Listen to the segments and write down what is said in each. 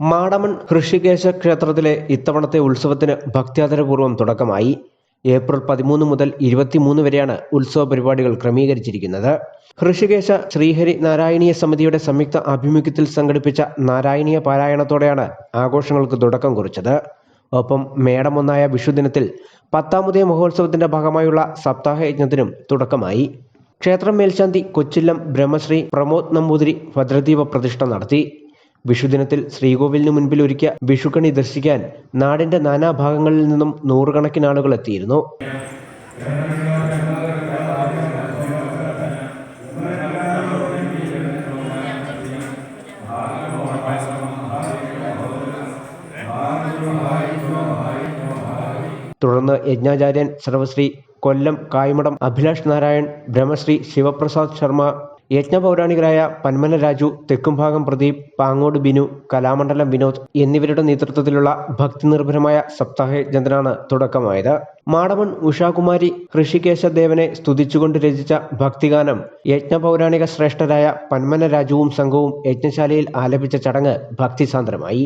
മാടമൺ ഋഷികേശ ക്ഷേത്രത്തിലെ ഇത്തവണത്തെ ഉത്സവത്തിന് ഭക്ത്യാദരപൂർവം തുടക്കമായി. ഏപ്രിൽ പതിമൂന്ന് മുതൽ ഇരുപത്തിമൂന്ന് വരെയാണ് ഉത്സവ പരിപാടികൾ ക്രമീകരിച്ചിരിക്കുന്നത്. ഋഷികേശ ശ്രീഹരി നാരായണീയ സമിതിയുടെ സംയുക്ത ആഭിമുഖ്യത്തിൽ സംഘടിപ്പിച്ച നാരായണീയ പാരായണത്തോടെയാണ് ആഘോഷങ്ങൾക്ക് തുടക്കം കുറിച്ചത്. ഒപ്പം മേടമൊന്നായ വിഷുദിനത്തിൽ പത്താമതേ മഹോത്സവത്തിന്റെ ഭാഗമായുള്ള സപ്താഹ യജ്ഞത്തിനും തുടക്കമായി. ക്ഷേത്രം മേൽശാന്തി കൊച്ചില്ലം ബ്രഹ്മശ്രീ പ്രമോദ് നമ്പൂതിരി ഭദ്രദീപ പ്രതിഷ്ഠ നടത്തി. വിഷുദിനത്തിൽ ശ്രീകോവിലിന് മുൻപിൽ ഒരുക്കിയ വിഷുക്കണി ദർശിക്കാൻ നാടിന്റെ നാനാഭാഗങ്ങളിൽ നിന്നും നൂറുകണക്കിന് ആളുകൾ എത്തിയിരുന്നു. തുടർന്ന് യജ്ഞാചാര്യൻ സർവശ്രീ കൊല്ലം കായ്മഠം അഭിലാഷ് നാരായൺ ബ്രഹ്മശ്രീ ശിവപ്രസാദ് ശർമ്മ യജ്ഞപൗരാണികരായ പന്മന രാജു തെക്കുംഭാഗം പ്രദീപ് പാങ്ങോട് ബിനു കലാമണ്ഡലം വിനോദ് എന്നിവരുടെ നേതൃത്വത്തിലുള്ള ഭക്തിനിർഭരമായ സപ്താഹയജ്ഞത്തിനാണ് തുടക്കമായത്. മാടമൺ ഉഷാകുമാരി ഋഷികേശ ദേവനെ സ്തുതിച്ചുകൊണ്ട് രചിച്ച ഭക്തിഗാനം യജ്ഞപൗരാണിക ശ്രേഷ്ഠരായ പന്മന രാജുവും സംഘവും യജ്ഞശാലയിൽ ആലപിച്ച ചടങ്ങ് ഭക്തിസാന്ദ്രമായി.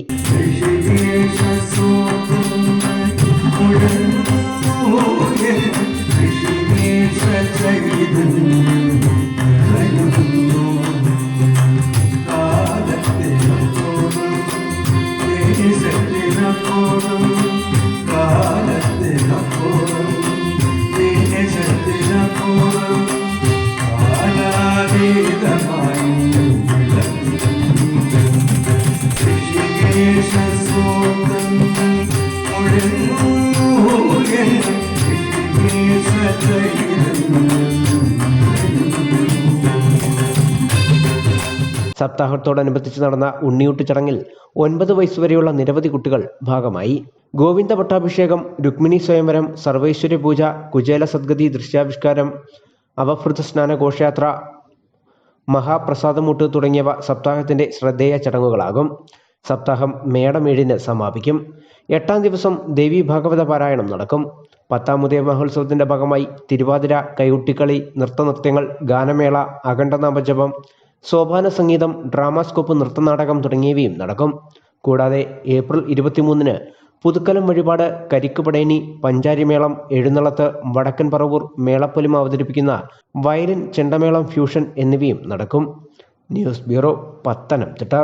ദേശത്തിനപ്പുറം കാലത്തിനപ്പുറം ദേശത്തിനപ്പുറം കാലാതീതമായി ഋഷികേശ സ്വന്തം മുഴങ്ങൂ ഋഷികേശ ചൈതന്യം സപ്താഹത്തോടനുബന്ധിച്ച് നടന്ന ഉണ്ണിയൂട്ട് ചടങ്ങിൽ ഒൻപത് വയസ്സുവരെയുള്ള നിരവധി കുട്ടികൾ ഭാഗമായി. ഗോവിന്ദ പട്ടാഭിഷേകം രുക്മിണി സ്വയംവരം സർവൈശ്വര്യ പൂജ കുചേല സദ്ഗതി ദൃശ്യാവിഷ്കാരം അവഭൃത സ്നാന ഘോഷയാത്ര മഹാപ്രസാദമൂട്ട് തുടങ്ങിയവ സപ്താഹത്തിന്റെ ശ്രദ്ധേയ ചടങ്ങുകളാകും. സപ്താഹം മേടം ഏഴിന് സമാപിക്കും. എട്ടാം ദിവസം ദേവി ഭാഗവത പാരായണം നടക്കും. പത്താം ഉദയ മഹോത്സവത്തിന്റെ ഭാഗമായി തിരുവാതിര കൈകുട്ടിക്കളി നൃത്തനൃത്യങ്ങൾ ഗാനമേള അഖണ്ഡനാമജപം സോപാന സംഗീതം ഡ്രാമാസ്കോപ്പ് നൃത്തനാടകം തുടങ്ങിയവയും നടക്കും. കൂടാതെ ഏപ്രിൽ ഇരുപത്തിമൂന്നിന് പുതുക്കലം വഴിപാട് കരിക്കുപടേനി പഞ്ചാരിമേളം എഴുന്നള്ളത്ത് വടക്കൻ പറവൂർ മേളപ്പൊലിമ അവതരിപ്പിക്കുന്ന വയലിൻ ചെണ്ടമേളം ഫ്യൂഷൻ എന്നിവയും നടക്കും. News bureau Pathanamthitta.